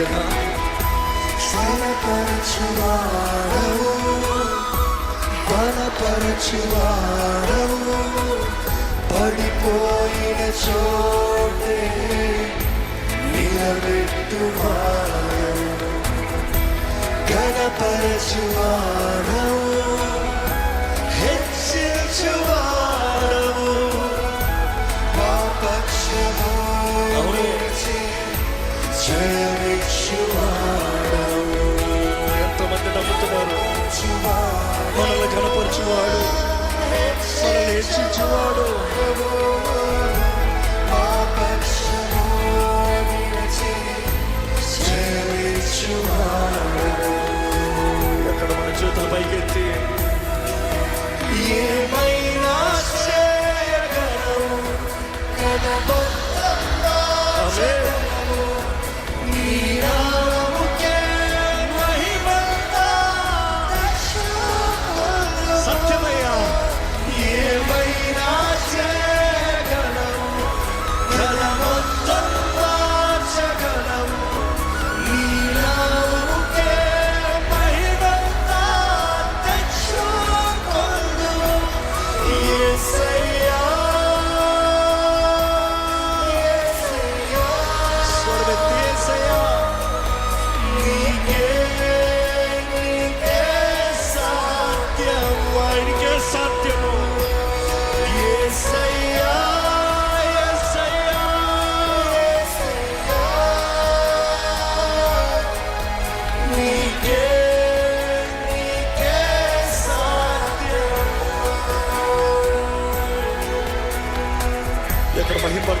కదా? బలపరచువాడవు బలపరచువాడవు. పడిపోయిన చోటే నిలబెట్టువాడవు. గణపరచువాడవు కనపరచువాడు మనల్ని హెచ్చించువాడు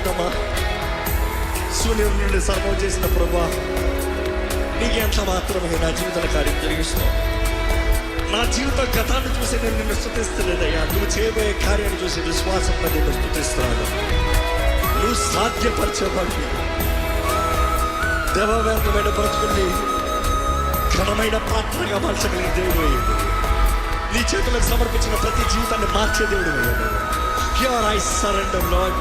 ఎక్కడ మహిమపడతామా నుండి సర్వం చేసిన ప్రభా నీకు ఎంత మాత్రమే నా జీవితాల కార్యం జరిగిస్తున్నావు. నా జీవిత గతాన్ని చూసి నేను నిన్ను స్థుతిస్తలేదయ్యా నువ్వు చేయబోయే కార్యాన్ని చూసి విశ్వాసంతో నిన్ను స్థుతిస్తున్నాను. నువ్వు సాధ్యపరచబడి దేవవ్యంతమైన బ్రతుకుని ఘనమైన పాత్రగా మార్చగలిగిన దేవుడు అయ్యాడు నీ చేతులకు సమర్పించిన ప్రతి జీవితాన్ని మార్చే దేవుడు అయ్యాడు Here I surrender, Lord.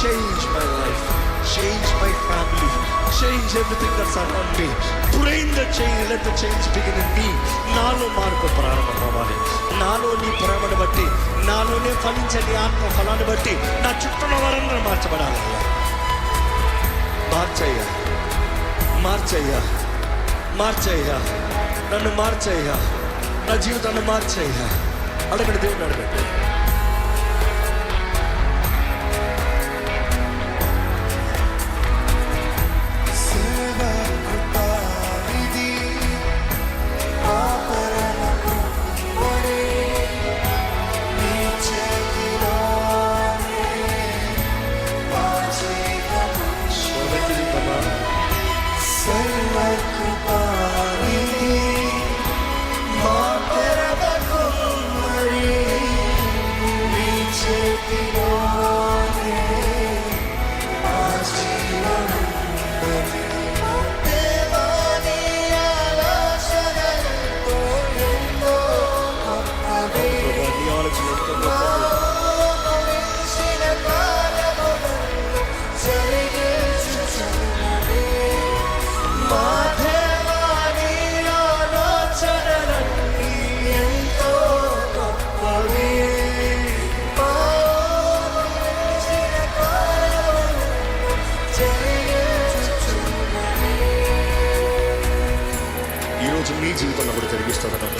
Change my life. Change my family. Change everything that's around me. Bring the change. Let the change begin in me. నాలో మార్పు ప్రారంభం అవ్వాలి నాలో నీ ప్రేమను బట్టి నాలోనే ఫలించే నీ ఆత్మ ఫలాన్ని బట్టి నా చుట్టూన్న వారందరూ మార్చబడాలి మార్చయ్యా మార్చయ్యా మార్చయ్యా నన్ను మార్చయ్యా నా జీవితాన్ని మార్చయ్యా అడగండి దేవుడు అడగండి 力だと戦って。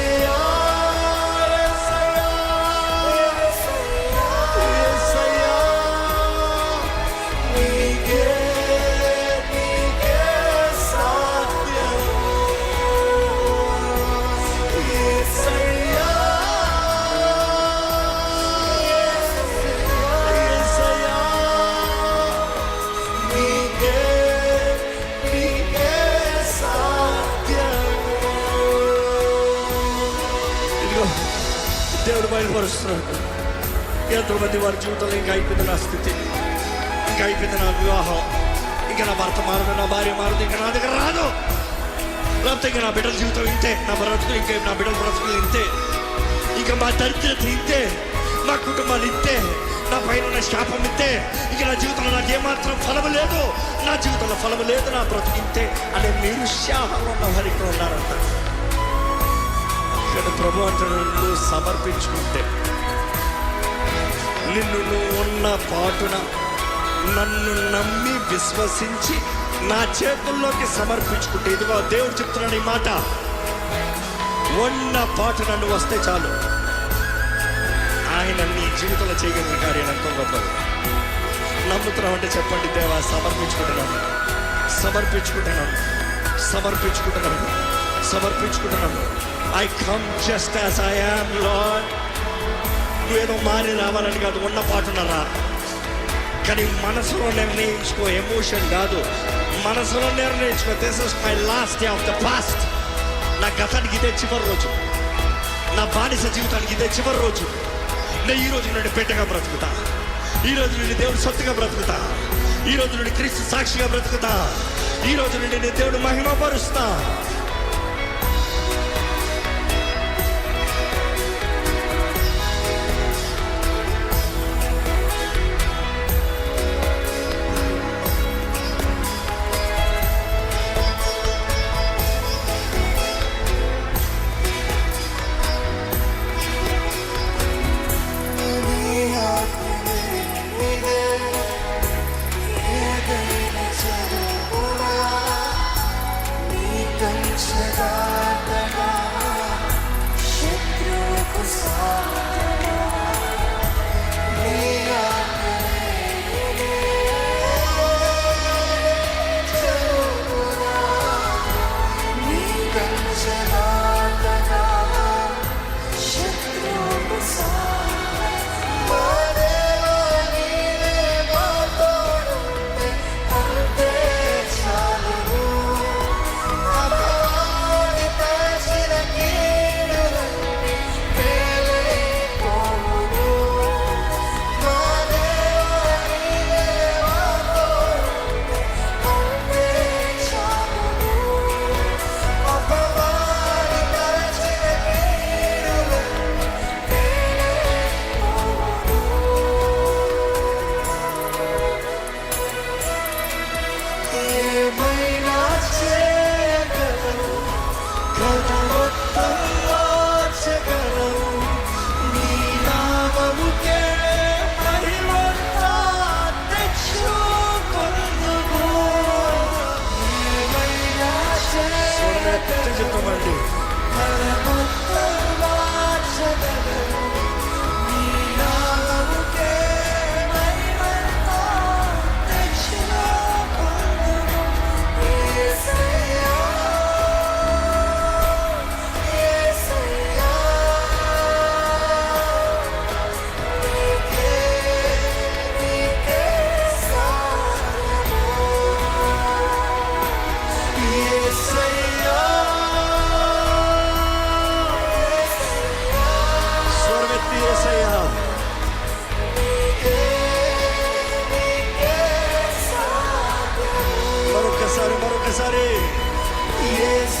ఎంతో మంది వారి జీవితంలో ఇంకా అయిపోయింది నా స్థితి ఇంకా అయిపోయింది నా వివాహం ఇంకా నా భర్త మారదు నా భార్య మారదు ఇంకా నా దగ్గర రాదు లేకపోతే ఇంకా నా బిడ్డల జీవితం ఇంతే నా బ్రతుకులు ఇంకా నా బిడ్డల బ్రతుకులు ఇంతే ఇంకా మా దరిద్రత ఇంతే మా కుటుంబాలు ఇంతే నా పైన ఉన్న శాపం ఇంతే ఇక నా జీవితంలో నాకు ఏమాత్రం ఫలము లేదు నా జీవితంలో ఫలము లేదు నా బ్రతుకు ఇంతే అనే నిరుత్సాహంలో ఉన్న వారు ఇక్కడ ఉన్నారంట ఇక్కడ ప్రభు అంటాడు నువ్వు సమర్పించుకుంటే నిన్ను ఉన్న పాటున నన్ను నమ్మి విశ్వసించి నా చేతుల్లోకి సమర్పించుకుంటే ఇదిగో దేవుడు చెప్తున్నాడు ఈ మాట. ఉన్న పాటు నన్ను వస్తే చాలు. ఆయన నీ జీవితంలో చేయగలిగిన కార్యం ఎంతో గొప్పది. నమ్ముతున్నావు అంటే చెప్పండి దేవా సమర్పించుకుంటున్నాను. సమర్పించుకుంటున్నాను. సమర్పించుకుంటున్నాను. సమర్పించుకుంటున్నాను. I come just as I am lord ఏదో మారి రావాలని కాదు ఉన్న పాటున్నారా కానీ మనసులో నిర్ణయించుకో ఎమోషన్ కాదు. మనసులో నిర్ణయించుకో this is my last day of the past నా గతానికి ఇదే చివరి రోజు. నా బానిస జీవితానికి ఇదే చివరి రోజు. నేను ఈ రోజు నుండి పెట్టగా బ్రతుకుతా. ఈ రోజు నుండి దేవుడు సొత్తుగా బ్రతుకుతా. ఈ రోజు నుండి క్రీస్తు సాక్షిగా బ్రతుకుతా. ఈ రోజు నుండి నేను దేవుడు మహిమపరుస్తా. Go. Cesare. Yes.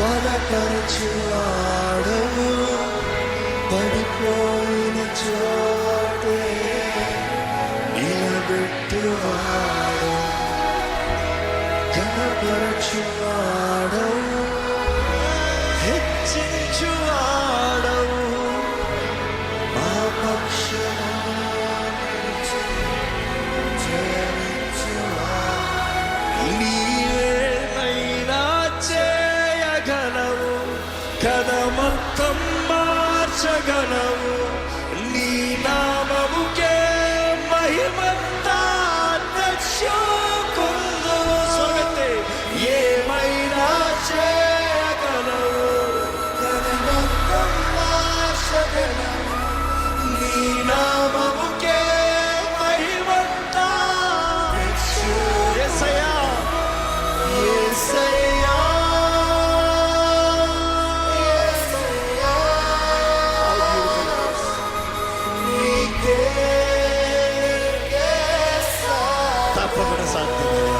బలపరచువాడవు yapabilirsin.